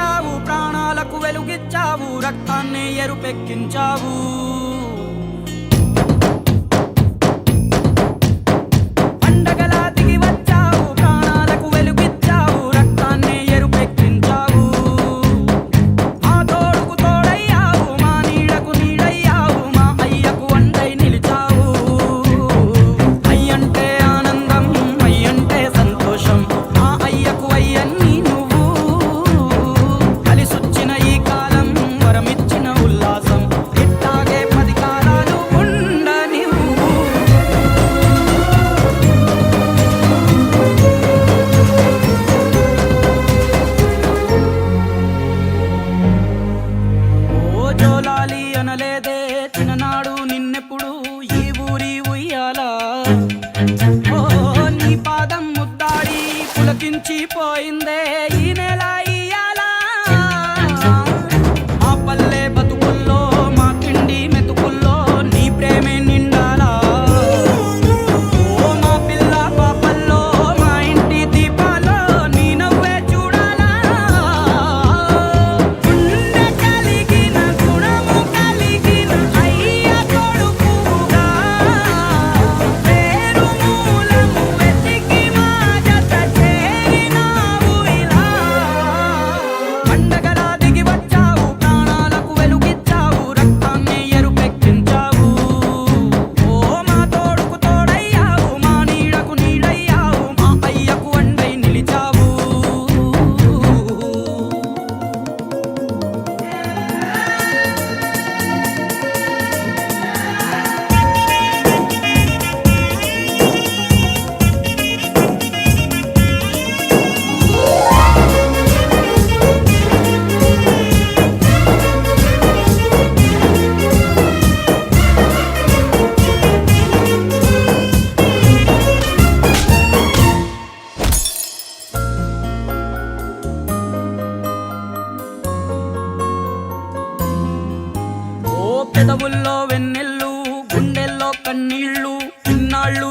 వెలిగించావు ప్రాణాలకు వెలుగిచ్చావు రక్తాన్ని ఎరుపెక్కించావు. తినలేదే తిననాడు నిన్నెప్పుడు ఈ ఊరి ఉయ్యాలా. ఓ నీ పాదం ముద్దాడి పులకించి పోయిందే ఈ నెల పెదవుల్లో వెన్నెళ్ళు గుండెల్లో కన్నీళ్ళు ఇన్నాళ్ళు